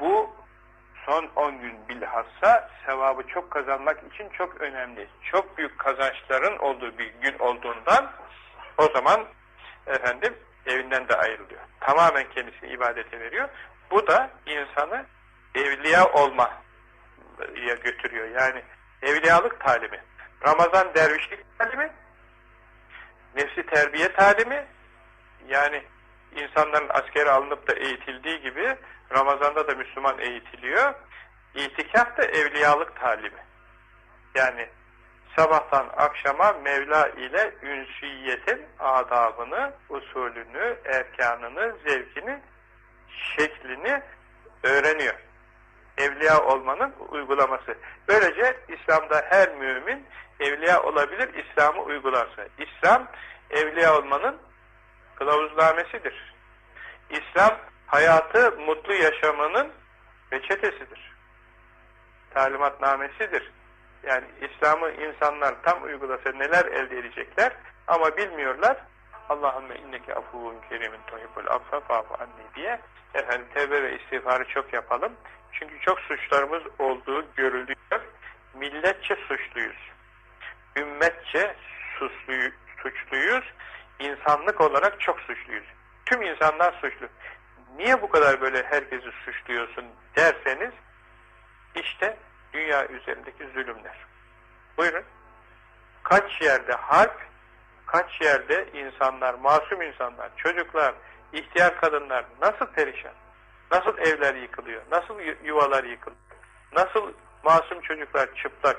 Bu son 10 gün bilhassa sevabı çok kazanmak için çok önemli. Çok büyük kazançların olduğu bir gün olduğundan o zaman efendim evinden de ayrılıyor. Tamamen kendisini ibadete veriyor. Bu da insanı evliya olmaya götürüyor. Yani evliyalık talimi. Ramazan dervişlik talimi, nefsi terbiye talimi, yani insanların askere alınıp da eğitildiği gibi Ramazan'da da Müslüman eğitiliyor. İtikaf da evliyalık talimi. Yani sabahtan akşama Mevla ile ünsiyetin adabını, usulünü, erkanını, zevkini, şeklini öğreniyor. Evliya olmanın uygulaması. Böylece İslam'da her mümin evliya olabilir İslam'ı uygularsa. İslam evliya olmanın kılavuznamesidir. İslam hayatı mutlu yaşamanın reçetesidir. Talimatnamesidir. Yani İslam'ı insanlar tam uygulasa neler elde edecekler ama bilmiyorlar. Allahümme inneke afuvun kerimin tuhibbul affa fa'fu anni diye efendim tevbe ve istiğfarı çok yapalım. Çünkü çok suçlarımız olduğu görülüyor. Milletçe suçluyuz. Ümmetçe suçluyuz. İnsanlık olarak çok suçluyuz. Tüm insanlar suçlu. Niye bu kadar böyle herkesi suçluyorsun derseniz işte dünya üzerindeki zulümler. Buyurun. Kaç yerde harp, kaç yerde insanlar, masum insanlar, çocuklar, ihtiyar kadınlar nasıl perişan? Nasıl evler yıkılıyor? Nasıl yuvalar yıkılıyor? Nasıl masum çocuklar çıplak,